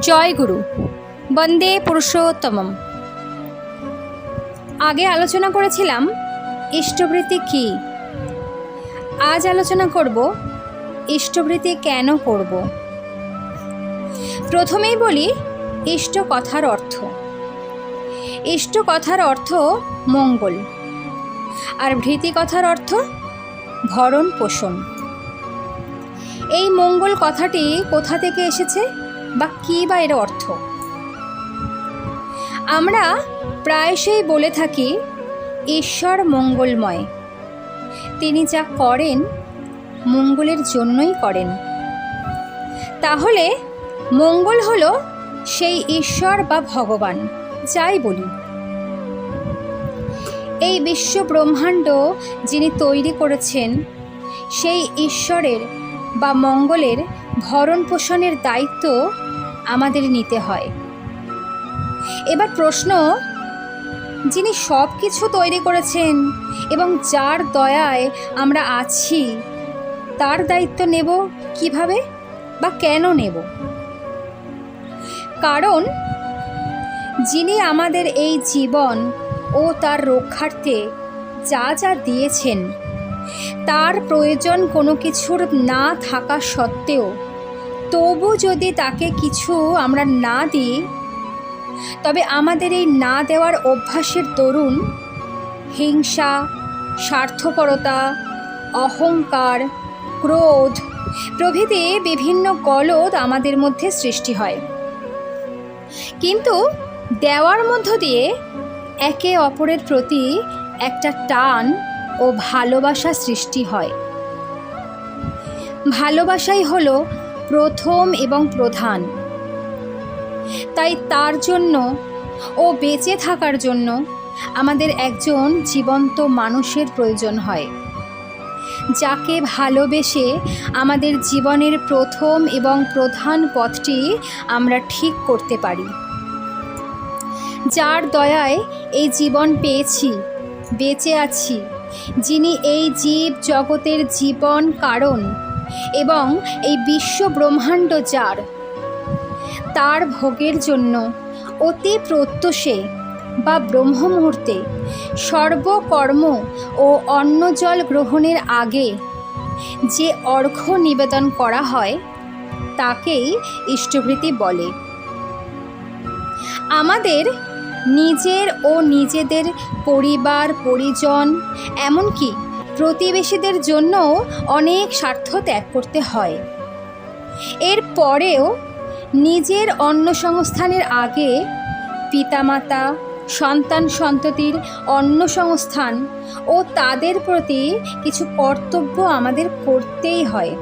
জয় গুরু। বন্দে পুরুষোত্তমম। আগে আলোচনা করেছিলাম, ইষ্টবৃত্তি কী? আজ আলোচনা করব, ইষ্টবৃত্তি কেন করব? প্রথমেই বলি, ইষ্ট কথার অর্থ। ইষ্ট কথার অর্থ মঙ্গল। আর ভৃতি কথার অর্থ ভরণ পোষণ এই মঙ্গল কথাটি কোথা থেকে এসেছে? বা কী বা এর অর্থ? আমরা প্রায়শই বলে থাকি, ঈশ্বর মঙ্গলময়। তিনি যা করেন, মঙ্গলের জন্যই করেন। তাহলে মঙ্গল হল সেই ঈশ্বর বা ভগবান, যাই বলি। এই বিশ্ব ব্রহ্মাণ্ড যিনি তৈরি করেছেন, সেই ঈশ্বরের বা মঙ্গলের ভরণ পোষণের দায়িত্ব আমাদের নিতে হয়। এবার প্রশ্ন, যিনি সব কিছু তৈরি করেছেন এবং যার দয়ায় আমরা আছি, তার দায়িত্ব নেব কীভাবে বা কেন নেব? কারণ, যিনি আমাদের এই জীবন ও তার রক্ষার্থে যা যা দিয়েছেন, তার প্রয়োজন কোনো কিছুর না থাকা সত্ত্বেও তবু যদি তাকে কিছু আমরা না দিই, তবে আমাদের এই না দেওয়ার অভ্যাসের দরুন হিংসা, স্বার্থপরতা, অহংকার, ক্রোধ প্রভৃতি বিভিন্ন গলদ আমাদের মধ্যে সৃষ্টি হয়। কিন্তু দেওয়ার মধ্য দিয়ে একে অপরের প্রতি একটা টান ও ভালোবাসা সৃষ্টি হয়। ভালোবাসাই হলো প্রথম এবং প্রধান। তাই তার জন্য ও বেঁচে থাকার জন্য আমাদের একজন জীবন্ত মানুষের প্রয়োজন হয়, যাকে ভালোবেসে আমাদের জীবনের প্রথম এবং প্রধান পথটি আমরা ঠিক করতে পারি। যার দয়ায় এই জীবন পেয়েছি, বেঁচে আছি, যিনি এই জীব জগতের জীবন কারণ। এবং এই বিশ্ব ব্রহ্মাণ্ড যার। তার ভোগের জন্য অতি প্রত্যুষে বা ব্রহ্ম মুহূর্তে সর্বকর্ম ও অন্ন জল গ্রহণের আগে যে অর্ঘ্য নিবেদন করা হয়, তাকেই ইষ্টভৃতি বলে। আমাদের নিজের ও নিজেদের পরিবার, পরিজন, এমনকি প্রতিবেশীদের জন্যও অনেক স্বার্থ ত্যাগ করতে হয়। এর পরেও নিজের অন্ন সংস্থানের আগে পিতামাতা, সন্তান সন্ততির অন্ন সংস্থান ও তাদের প্রতি কিছু কর্তব্য আমাদের করতেই হয়।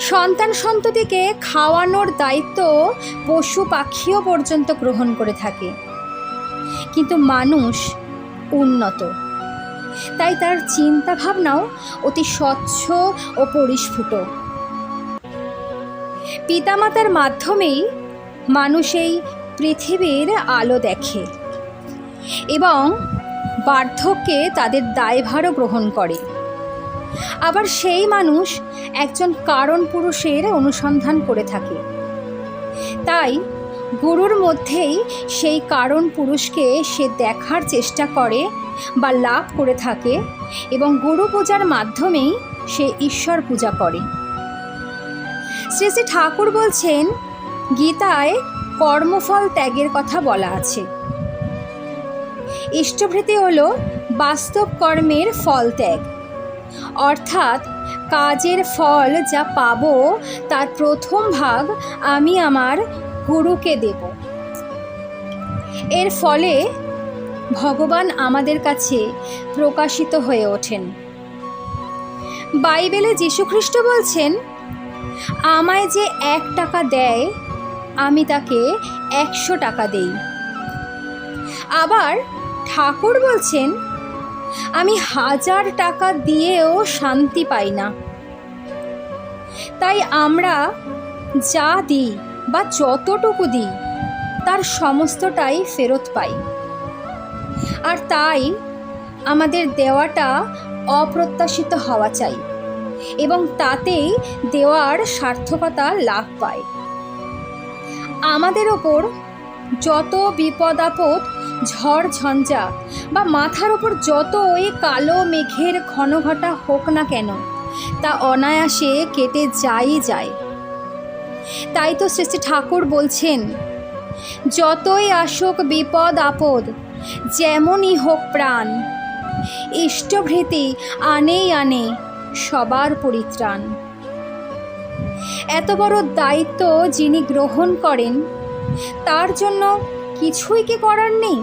সন্তান সন্ততিকে খাওয়ানোর দায়িত্ব পশু পাখিও পর্যন্ত গ্রহণ করে থাকে। কিন্তু মানুষ উন্নত। তাই তার চিন্তা ভাবনাও অতি স্বচ্ছ ও পরিস্ফুট। পিতামাতার মাধ্যমেই মানুষ এই পৃথিবীর আলো দেখে এবং বার্ধক্যে তাদের দায়ভারও গ্রহণ করে। আবার সেই মানুষ একজন কারণ পুরুষের অনুসন্ধান করে থাকে। তাই গুরুর মধ্যেই সেই কারণ পুরুষকে সে দেখার চেষ্টা করে বা লাভ করে থাকে এবং গুরু পূজার মাধ্যমেই সে ঈশ্বর পূজা করে। শ্রী শ্রী ঠাকুর বলছেন, গীতায় কর্মফল ত্যাগের কথা বলা আছে। ইষ্টভৃতি হল বাস্তব কর্মের ফল ত্যাগ। অর্থাৎ কাজের ফল যা পাব, তার প্রথম ভাগ আমি আমার গুরুকে দেব। এর ফলে ভগবান আমাদের কাছে প্রকাশিত হয়ে ওঠেন। বাইবেলে যীশুখ্রিস্ট বলছেন, আমায় যে এক টাকা দেয়, আমি তাকে একশো টাকা দেই। আবার ঠাকুর বলছেন, আমি হাজার টাকা দিয়েও শান্তি পাই না। তাই আমরা যা দিই বা যতটুকু দিই, তার সমস্তটাই ফেরত পাই। আর তাই আমাদের দেওয়াটা অপ্রত্যাশিত হওয়া চাই এবং তাতেই দেওয়ার সার্থকতা লাভ পায় আমাদের ওপর যত বিপদ আপদ, ঝড় ঝঞ্ঝা বা মাথার ওপর যত ওই কালো মেঘের ঘন ঘটা হোক না কেন, তা অনায়াসে কেটে যাই যায় তাই তো শ্রী ঠাকুর বলছেন, যতই আসুক বিপদ আপদ, যেমনই হোক প্রাণ, ইষ্টভৃতি আনেই আনে সবার পরিত্রাণ। এত বড় দায়িত্ব যিনি গ্রহণ করেন, তার জন্য কিছুই কি করার নেই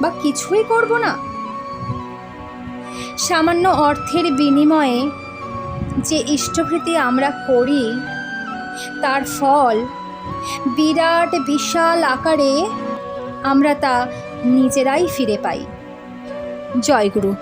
বা কিছুই করব না? সামান্য অর্থের বিনিময়ে যে ইষ্টভৃতি আমরা করি তার ফল। বিরাট বিশাল আকারে আমরা তা নিজেরাই ফিরে পাই। জয়গুরু।